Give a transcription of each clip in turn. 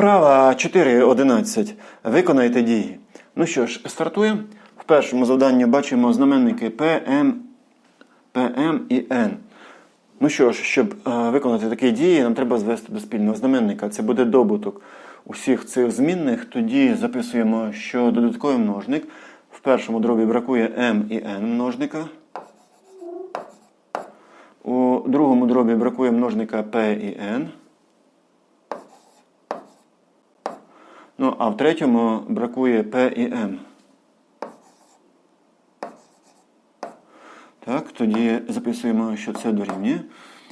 Вправа 4.11. Виконайте дії. Ну що ж, стартуємо. В першому завданні бачимо знаменники PM, PM і N. Ну що ж, щоб е, виконати такі дії, нам треба звести до спільного знаменника. Це буде добуток усіх цих змінних. Тоді записуємо, що додатковий множник. В першому дробі бракує m і n множника. У другому дробі бракує множника p і n. Ну, а в третьому бракує P і M. Так, тоді записуємо, що це дорівнює.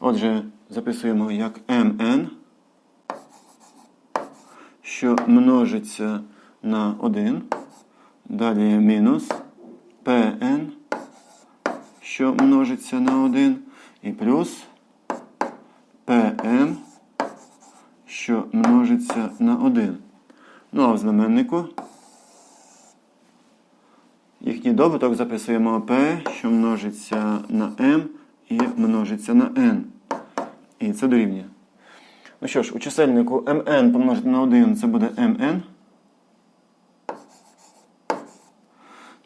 Отже, записуємо як MN, що множиться на 1. Далі мінус PN, що множиться на 1. І плюс PM, що множиться на 1. Ну а в знаменнику їхній добуток записуємо P, що множиться на M і множиться на N. І це дорівнює. Ну що ж, у чисельнику mn помножити на 1 це буде mn.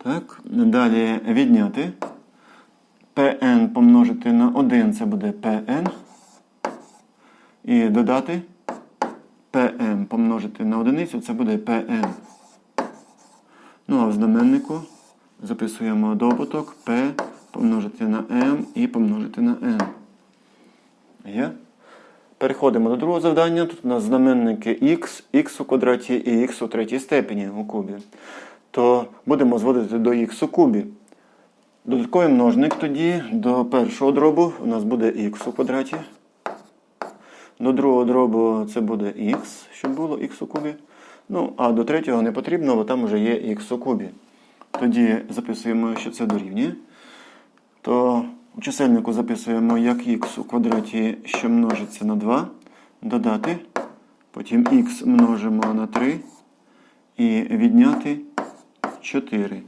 Так, далі відняти. Pn помножити на 1 це буде Pn. І додати. Помножити на одиницю, це буде PM. Ну а в знаменнику записуємо добуток P помножити на M і помножити на N. Є? Переходимо до другого завдання. Тут у нас знаменники x, x у квадраті і x у третій степені у кубі. То будемо зводити до x у кубі. Додатковий множник тоді до першого дробу у нас буде x у квадраті. До другого дробу це буде х, щоб було х у кубі. Ну, а до третього не потрібно, бо там вже є х у кубі. Тоді записуємо, що це дорівнює. То у чисельнику записуємо як х у квадраті, що множиться на 2, додати. Потім х множимо на 3 і відняти 4.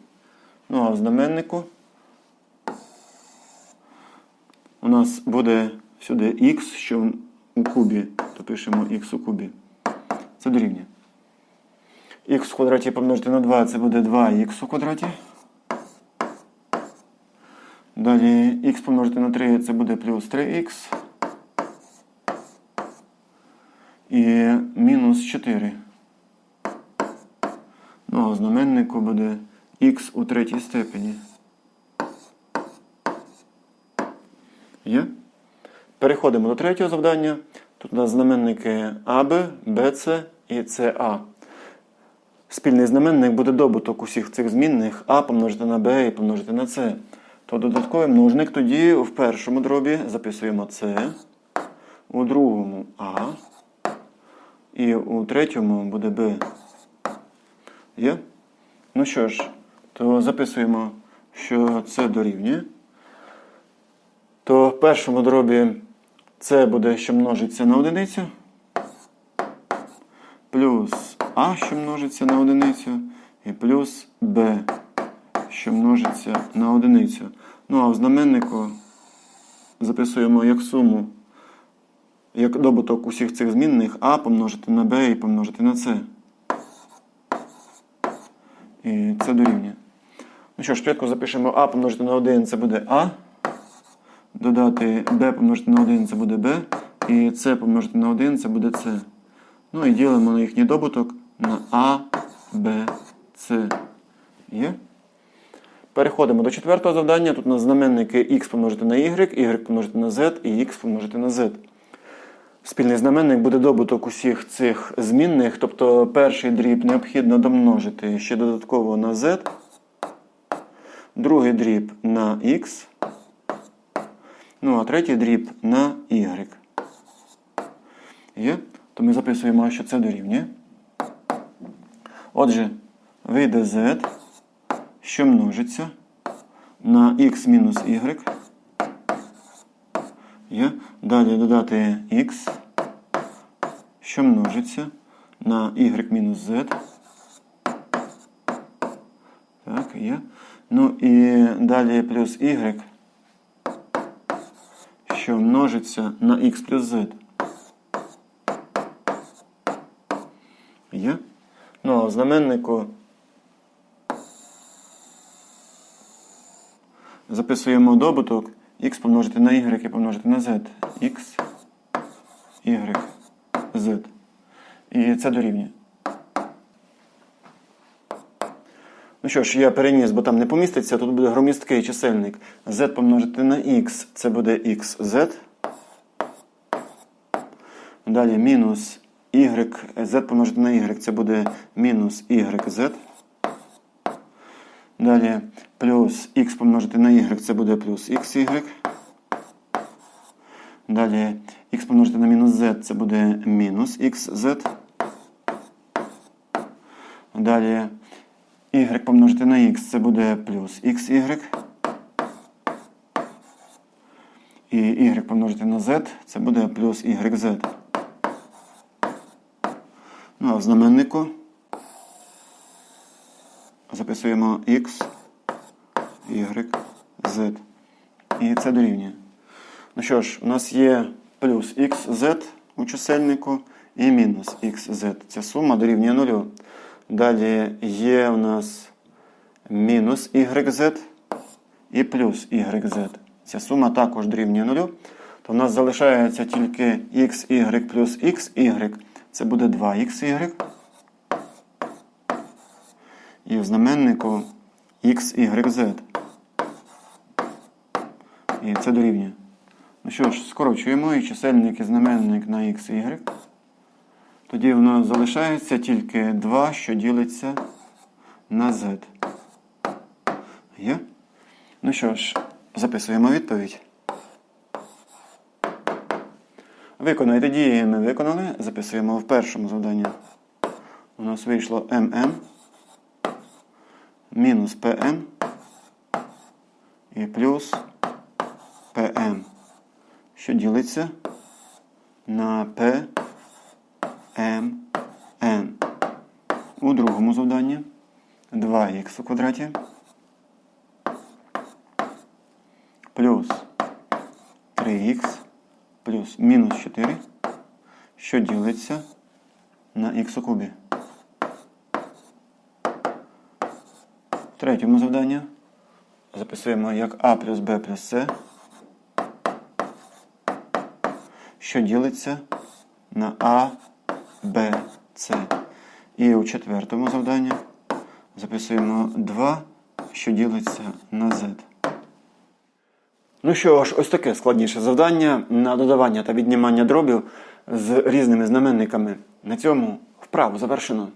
Ну, а в знаменнику у нас буде сюди х, що у кубі, то пишемо х у кубі. Це дорівнює. х в квадраті помножити на 2 це буде 2х у квадраті. Далі х помножити на 3 це буде плюс 3х. І мінус 4. Ну, а знаменнику буде х у третій степені. Є? Переходимо до третього завдання. Тут у нас знаменники АБ, БЦ і СА. Спільний знаменник буде добуток усіх цих змінних А помножити на Б і помножити на С. То додатковий множник тоді в першому дробі записуємо С, у другому А. І у третьому буде Б. Є? Ну що ж, то записуємо, що це дорівнює. То в першому дробі це буде, що множиться на одиницю. Плюс А, що множиться на одиницю, і плюс Б, що множиться на одиницю. Ну а в знаменнику записуємо як суму, як добуток усіх цих змінних А помножити на Б і помножити на С. І це дорівнює. Ну що ж, спочатку запишемо А помножити на 1, це буде А. Додати b помножити на 1 це буде b, і c помножити на 1 це буде c. Ну і ділимо їхній добуток на a, b, c. Є? Переходимо до четвертого завдання. Тут у нас знаменники x помножити на y, y помножити на z і x помножити на z. Спільний знаменник буде добуток усіх цих змінних, тобто перший дріб необхідно домножити ще додатково на z, другий дріб на x. Ну, а третій дріб на y. Є? То ми записуємо, що це дорівнює. Отже, вийде z, що множиться на x мінус y. Є? Далі додати x, що множиться на y мінус z. Так, є. Ну і далі плюс y що множиться на х плюс z. Є. Ну, а в знаменнику записуємо добуток х помножити на y і помножити на z. x, y, z. І це дорівнює. Ну що ж, я переніс, бо там не поміститься, тут буде громісткий чисельник. z помножити на x, це буде xz. Далі мінус y, z помножити на y, це буде мінус yz. Далі плюс x помножити на y, це буде плюс xy. Далі x помножити на мінус z, це буде мінус xz. Далі y помножити на x, це буде плюс xy. І y помножити на z, це буде плюс yz. Ну, а в знаменнику записуємо x, y, z. І це дорівнює. Ну що ж, у нас є плюс xz у чисельнику і мінус xz. Ця сума дорівнює нулю. Далі є у нас мінус yz і плюс yz. Ця сума також дорівнює нулю. То в нас залишається тільки xy плюс xy. Це буде 2xy. І в знаменнику xyz. І це дорівнює. Ну що ж, скорочуємо і чисельник і знаменник на xy. Тоді в нас залишається тільки 2, що ділиться на z. Є? Ну що ж, записуємо відповідь. Виконайте дії ми виконали. Записуємо в першому завданні. У нас вийшло МН мінус ПН і плюс ПМ, що ділиться на П. М, Н. У другому завданні 2х у квадраті плюс 3х плюс мінус 4, що ділиться на х у кубі. В третьому завданні записуємо як а плюс б плюс с, що ділиться на А, Б, С. І у четвертому завданні записуємо 2, що ділиться на Z. Ну що ж, ось таке складніше завдання на додавання та віднімання дробів з різними знаменниками. На цьому вправу завершено.